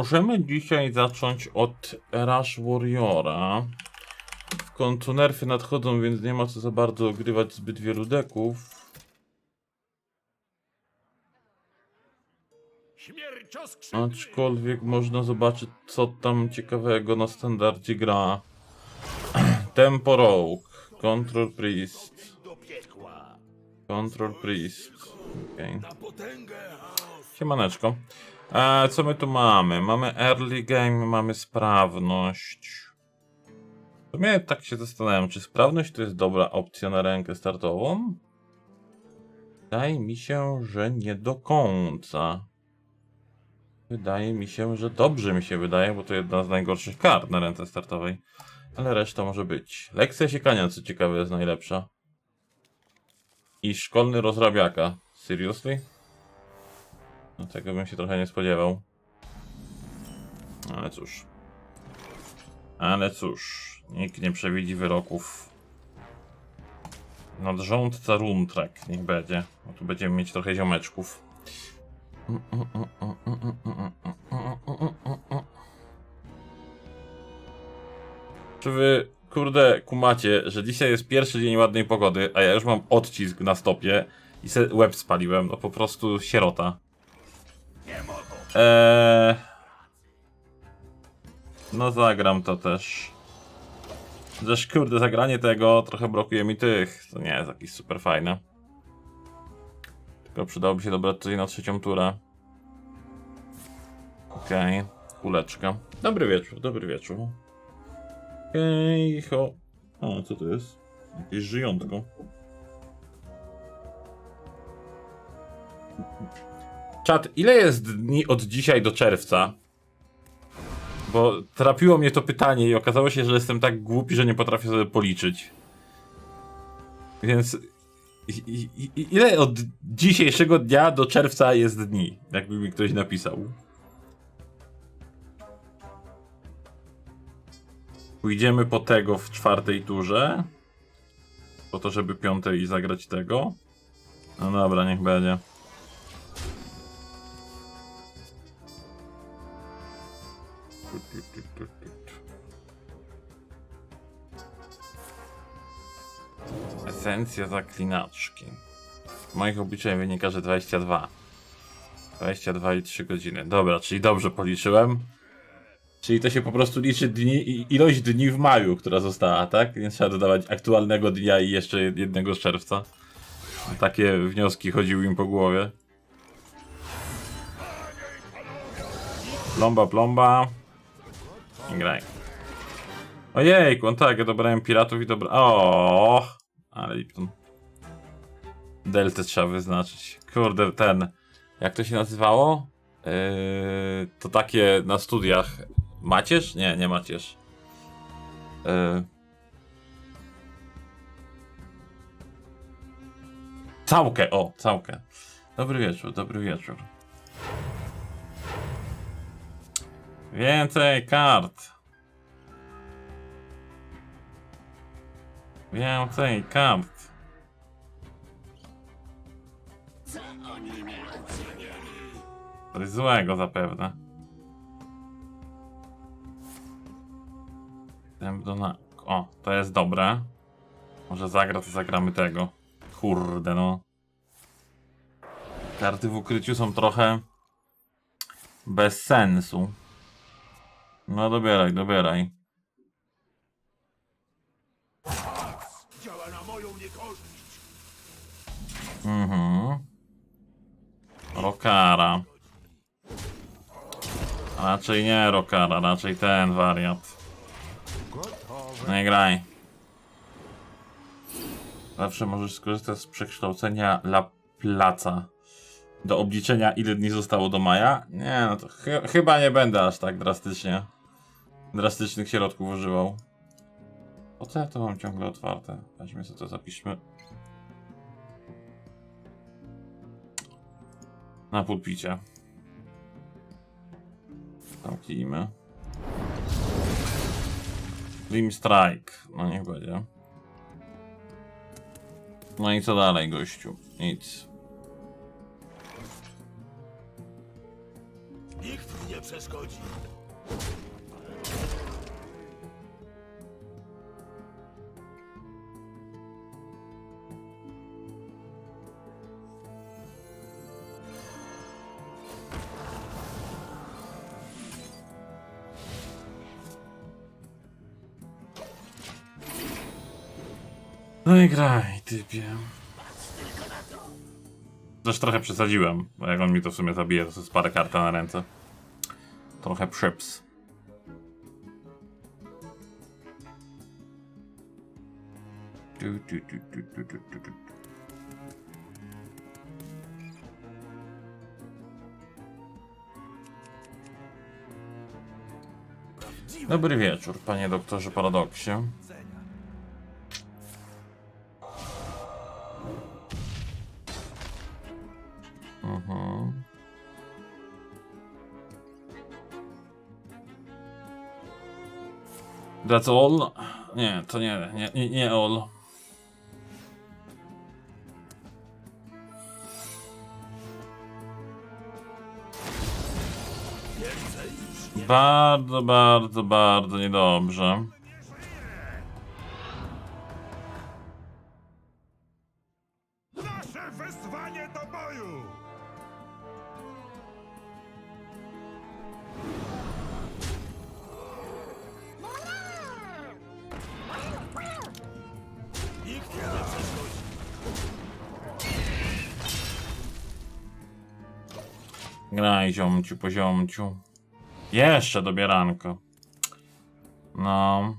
możemy dzisiaj zacząć od Rush Warriora. W końcu nerfy nadchodzą, więc nie ma co za bardzo ogrywać zbyt wielu deków. Aczkolwiek można zobaczyć, co tam ciekawego na standardzie gra. Tempo Rogue, Control Priest, Control Priest. Okay. Siemaneczko. E, co my tu mamy? Mamy early game, mamy sprawność. W sumie tak się zastanawiam, czy sprawność to jest dobra opcja na rękę startową? Wydaje mi się, że nie do końca. Wydaje mi się, że dobrze mi się wydaje, bo to jedna z najgorszych kart na ręce startowej. Ale reszta może być. Lekcja siekania, co ciekawe, jest najlepsza. I szkolny rozrabiaka. Seriously? No tego bym się trochę nie spodziewał. Ale cóż. Ale cóż. Nikt nie przewidzi wyroków. Nadrządca Runtrek, niech będzie. Bo tu będziemy mieć trochę ziomeczków. Czy wy, kurde, kumacie, że dzisiaj jest pierwszy dzień ładnej pogody, a ja już mam odcisk na stopie i se łeb spaliłem, no po prostu sierota. Eee... No zagram to też. Chociaż kurde, zagranie tego trochę blokuje mi tych. To nie jest jakieś super fajne. Tylko przydałoby się dobrać coś na trzecią turę. Okej, okay. kuleczka. Dobry wieczór, dobry wieczór. Okej, ho. O, co to jest? Jakieś żyjątko. Czat, ile jest dni od dzisiaj do czerwca? Bo trapiło mnie to pytanie i okazało się, że jestem tak głupi, że nie potrafię sobie policzyć. Więc i, i, i, ile od dzisiejszego dnia do czerwca jest dni? Jakby mi ktoś napisał. Pójdziemy po tego w czwartej turze. Po to, żeby piątej zagrać tego. No dobra, niech będzie. Esencja zaklinaczki. W moich obliczeniach wynika, że 22. 22 i 3 godziny. Dobra, czyli dobrze policzyłem. Czyli to się po prostu liczy dni, ilość dni w maju, która została, tak? Nie trzeba dodawać aktualnego dnia i jeszcze jednego z czerwca. Takie wnioski chodziły im po głowie. Plomba, plomba. I graj. Ojej, on tak, ja dobrałem piratów i dobra. O, ale Lipton. Deltę trzeba wyznaczyć. Kurde, ten. Jak to się nazywało? Yy, to takie na studiach. Macierz? Nie, nie macierz. Yy. Całkę, o, całkę. Dobry wieczór, dobry wieczór. Więcej kart. Więcej kart. Coś złego zapewne. Idziemy do na... O, to jest dobre. Może zagra, to zagramy tego. Kurde no. Karty w ukryciu są trochę bez sensu. No dobieraj, dobieraj. Mhm. Rokara. Raczej nie Rokara, raczej ten wariat. Nie graj. Zawsze możesz skorzystać z przekształcenia La Placa. Do obliczenia ile dni zostało do maja? Nie, no to chy chyba nie będę aż tak drastycznie. Drastycznych środków używał. Po co ja to mam ciągle otwarte? Weźmy sobie to, zapiszmy. Na pulpicie. Zamknijmy. Lim Strike. No niech będzie. No i co dalej, gościu? Nic. Nikt nie przeszkodzi. I graj, typie. Też trochę przesadziłem, bo jak on mi to w sumie zabije, to sobie sparę kartę na ręce. Trochę przyps. Dobry wieczór, panie doktorze Paradoksie. That's all? Nie, to nie, nie, nie, nie all. Bardzo, bardzo, bardzo niedobrze. Nasze wezwanie do boju! Graj ziomciu po ziomciu. Jeszcze dobieranko. No.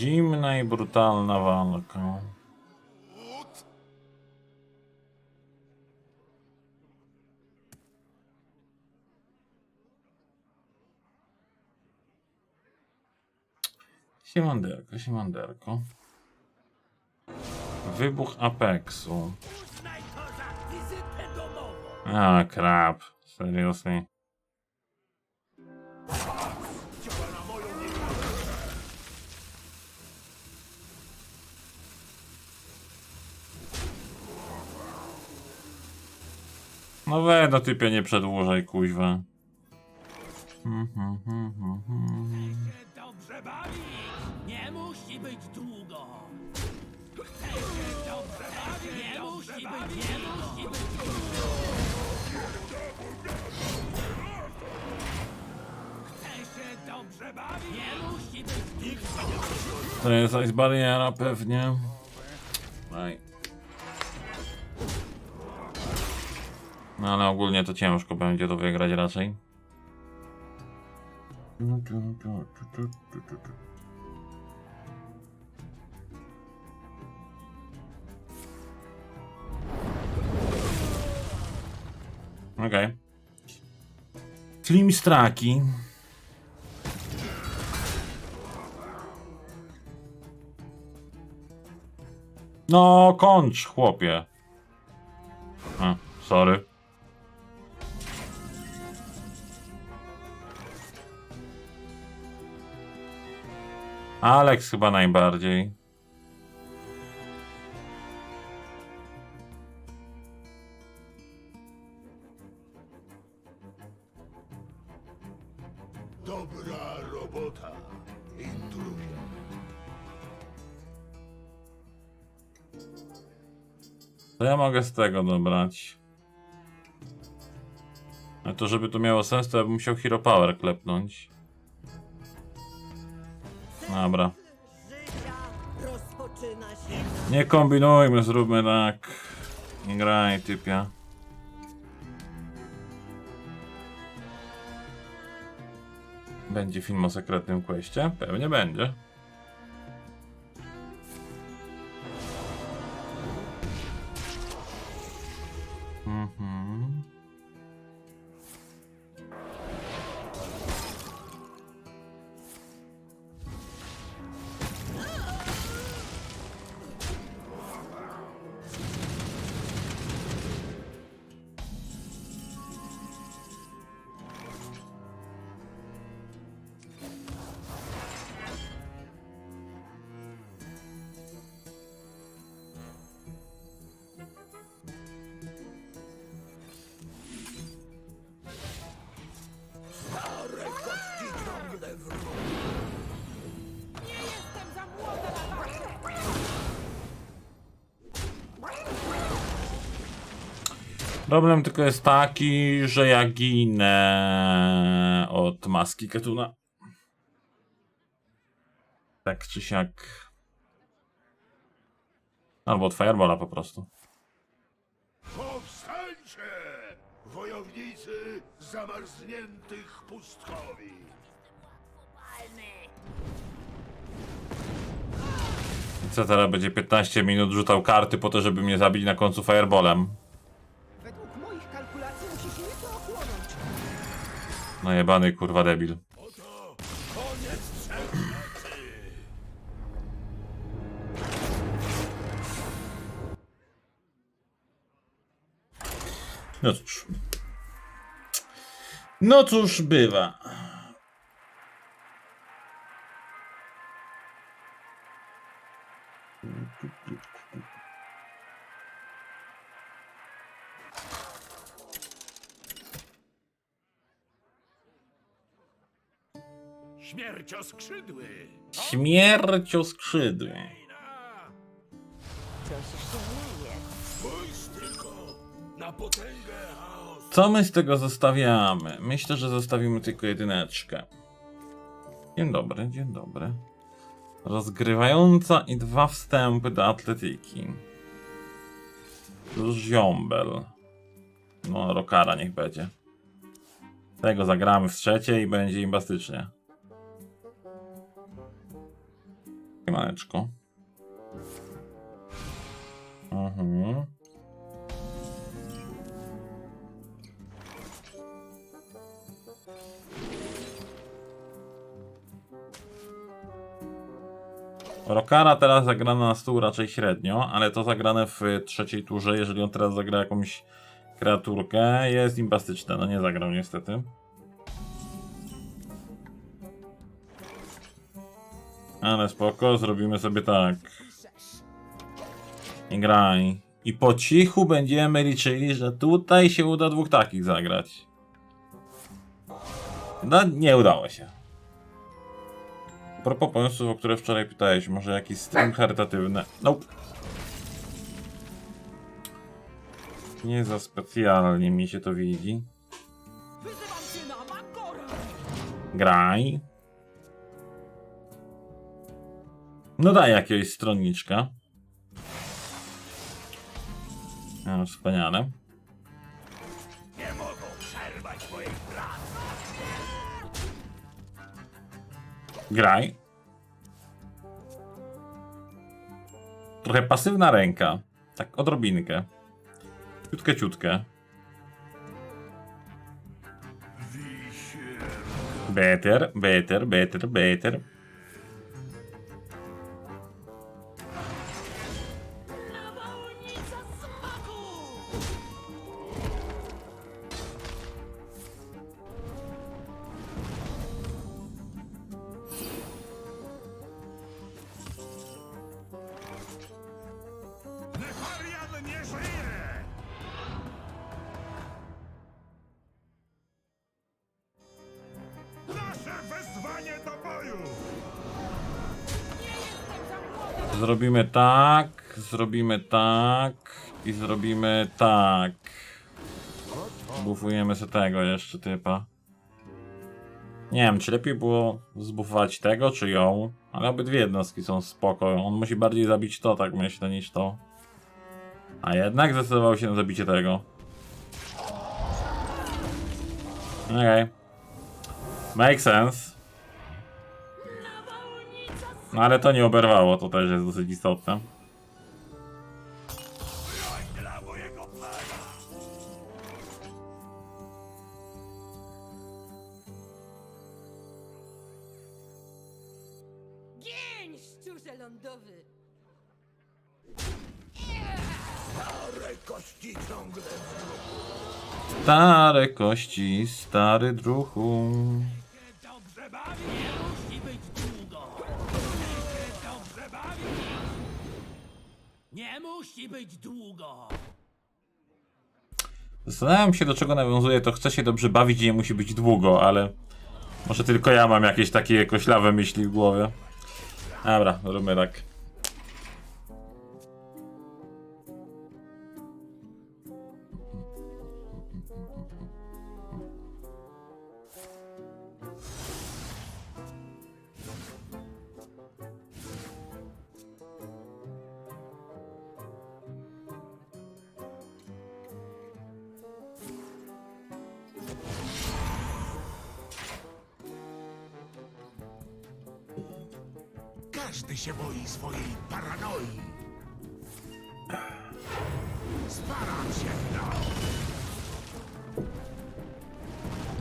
Zimna i brutalna walka. Siemanderko, siemanderko. Wybuch Apexu. A, krap. Seriously. No we, no typie, nie przedłużaj, kuźwa. Dobrze. Nie musi być długo. Nie musi być, nie musi być długo. Dobrze bawić. Nie musi być. To jest jakaś bariera pewnie. Aj. No ale ogólnie to ciężko będzie to wygrać raczej. Okej. Okay. Slim straki. No, kończ, chłopie. A, sorry. Alex chyba najbardziej. Dobra robota. To ja mogę z tego dobrać. Ale to żeby to miało sens, to ja bym musiał Hero Power klepnąć. Dobra. Nie kombinujmy, zróbmy tak. Nie graj, typia. Będzie film o sekretnym questie? Pewnie będzie. Mhm. Problem tylko jest taki, że ja ginę od maski Ketuna. Tak czy siak. Albo od Firebola po prostu. Powstańcie! Wojownicy zamarzniętych pustkowi! Co teraz będzie 15 minut rzucał karty po to, żeby mnie zabić na końcu Fireballem? Najebany kurwa debil. No cóż. No cóż bywa. Śmiercioskrzydły! Śmiercio skrzydły. Coś się leje. Spójrz tylko na potęgę chaosu! Co my z tego zostawiamy? Myślę, że zostawimy tylko jedyneczkę. Dzień dobry, dzień dobry. Rozgrywająca i dwa wstępy do atletyki. Plus ziombel. No, rokara niech będzie. Tego zagramy w trzeciej i będzie imbastycznie. Siemaneczko. Mhm. Rokara teraz zagrana na stół raczej średnio, ale to zagrane w trzeciej turze, jeżeli on teraz zagra jakąś kreaturkę, jest imbastyczne. No nie zagrał niestety. Ale spoko, zrobimy sobie tak. I graj. I po cichu będziemy liczyli, że tutaj się uda dwóch takich zagrać. No, nie udało się. A propos pomysłów, o które wczoraj pytałeś, może jakiś stream charytatywny? Nope. Nie za specjalnie mi się to widzi. Graj. No daj jakiegoś stronniczka. No, wspaniale. Nie mogą przerwać mojej! Graj. Trochę pasywna ręka. Tak odrobinkę. Ciutkę, ciutkę. Better, better, better, better. Zrobimy tak, zrobimy tak i zrobimy tak. Bufujemy sobie tego jeszcze typa. Nie wiem, czy lepiej było zbufować tego, czy ją, ale obydwie jednostki są spoko. On musi bardziej zabić to, tak myślę, niż to. A jednak zdecydował się na zabicie tego. Okej. Make sense. No ale to nie oberwało, to też jest dosyć istotne. Gień, szczurze lądowy! Stare kości ciągle Stare kości, stary druchu. Być długo! Zastanawiam się, do czego nawiązuje to chce się dobrze bawić i nie musi być długo, ale może tylko ja mam jakieś takie koślawe myśli w głowie. Dobra, róbmy tak.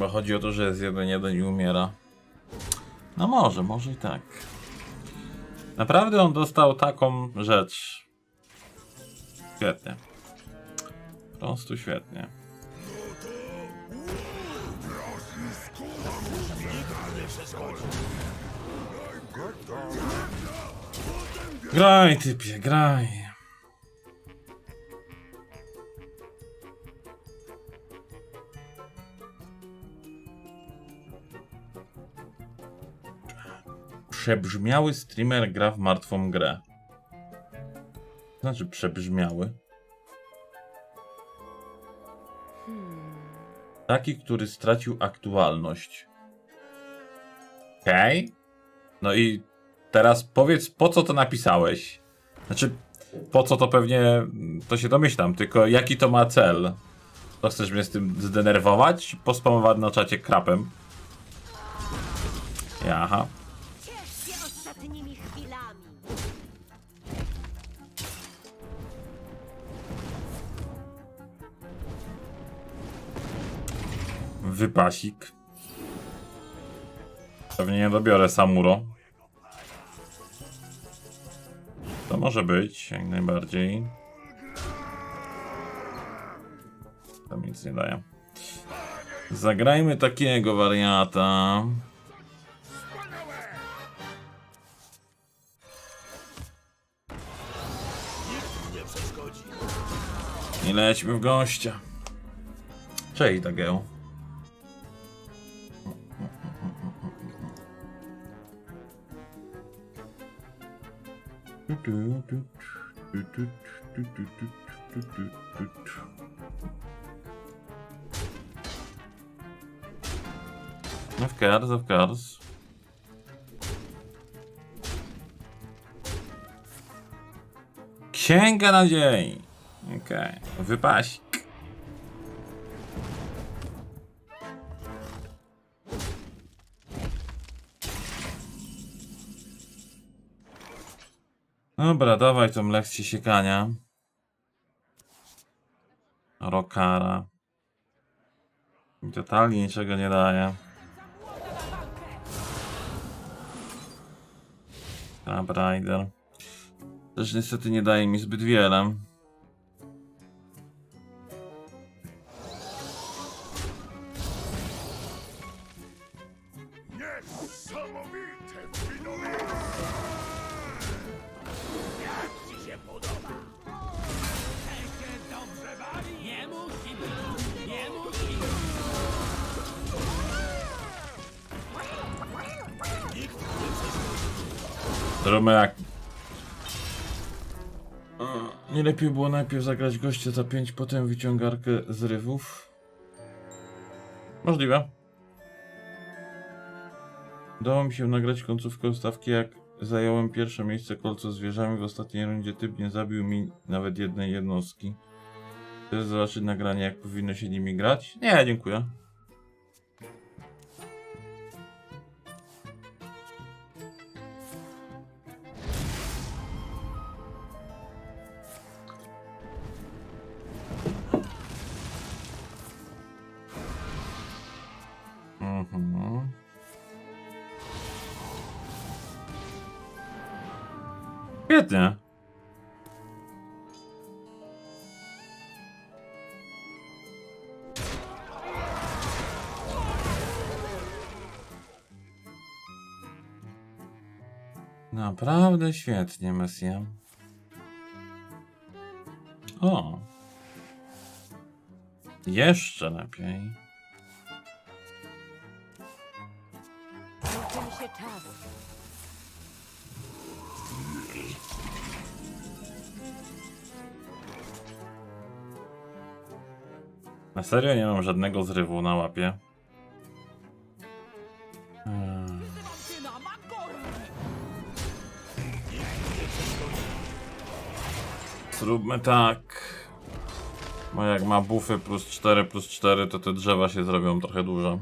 Chyba chodzi o to, że jest jeden jeden i umiera. No może, może i tak. Naprawdę on dostał taką rzecz. Świetnie. Po prostu świetnie. Graj, typie, graj. Przebrzmiały streamer gra w martwą grę. Znaczy przebrzmiały. Taki, który stracił aktualność. Okej. No i teraz powiedz, po co to napisałeś? Znaczy, po co to pewnie, to się domyślam, tylko jaki to ma cel? To chcesz mnie z tym zdenerwować? Pospamować na czacie krapem? Jaha. Wypasik. Pewnie nie dobiorę Samuro. To może być, jak najbardziej. To mi nic nie daje. Zagrajmy takiego wariata. I lećmy w gościa. Cześć, Dageo. Of course, of course. Księga nadziei. Okej, wypasik. Dobra, dawaj tą lekcję siekania. Rokara. Totalnie niczego nie daje. Crab Rider. Też niestety nie daje mi zbyt wiele. Niesamowite Jak. Nie lepiej było najpierw zagrać gościa za 5, potem wyciągarkę z rywów? Możliwe. Udało mi się nagrać końcówkę ustawki, jak zająłem pierwsze miejsce kolco z wieżami. W ostatniej rundzie typ nie zabił mi nawet jednej jednostki. Chcesz zobaczyć nagranie, jak powinno się nimi grać? Nie, dziękuję. Świetnie. Naprawdę świetnie, Messia. O. Jeszcze lepiej. Kończy mi. Na serio nie mam żadnego zrywu na łapie. Hmm. Zróbmy tak. Bo jak ma bufy plus 4 plus 4, to te drzewa się zrobią trochę duże.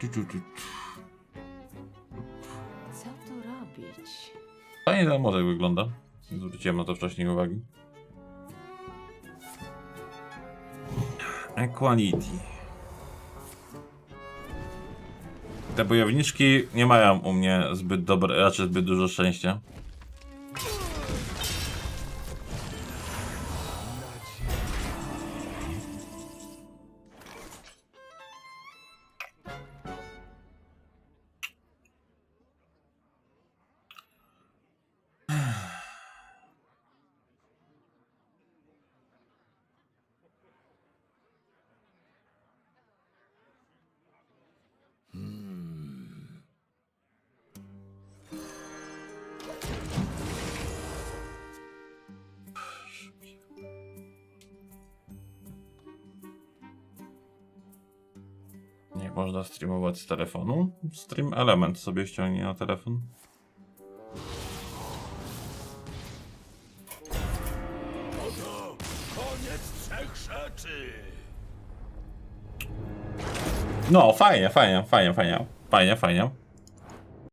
Tu. Co tu robić? Fajnie ten młodek wygląda. Zwróciłem na to wcześniej uwagi. Equality. Te bojowniczki nie mają u mnie zbyt dobre, raczej zbyt dużo szczęścia. Można streamować z telefonu. Stream element sobie ściągnie na telefon. Oto koniec trzech rzeczy! No, fajnie, fajnie, fajnie, fajnie. Fajnie, fajnie.